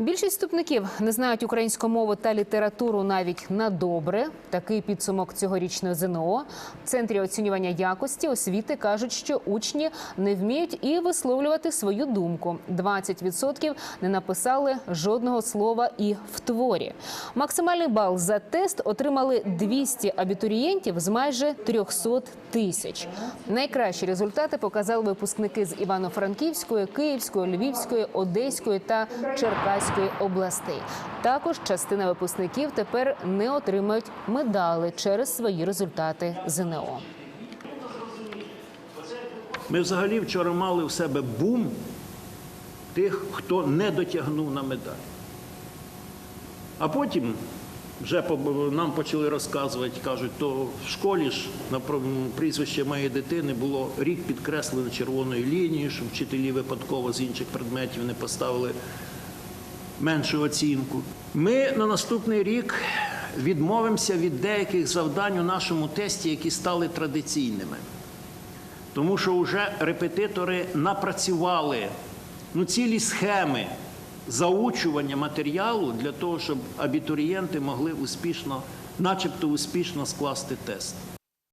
Більшість вступників не знають українську мову та літературу навіть на добре. Такий підсумок цьогорічної ЗНО. В центрі оцінювання якості освіти кажуть, що учні не вміють і висловлювати свою думку. 20% не написали жодного слова і в творі. Максимальний бал за тест отримали 200 абітурієнтів з майже 300 тисяч. Найкращі результати показали випускники з Івано-Франківської, Київської, Львівської, Одеської та Черкаської областей. Також частина випускників тепер не отримають медали через свої результати ЗНО. Ми взагалі вчора мали в себе бум тих, хто не дотягнув на медаль. А потім вже нам почали розказувати, кажуть, то в школі ж на прізвище моєї дитини було рік підкреслено червоною лінією, щоб вчителі випадково з інших предметів не поставили меншу оцінку. Ми на наступний рік відмовимося від деяких завдань у нашому тесті, які стали традиційними. Тому що вже репетитори напрацювали ну, цілі схеми заучування матеріалу для того, щоб абітурієнти могли успішно, начебто успішно скласти тест.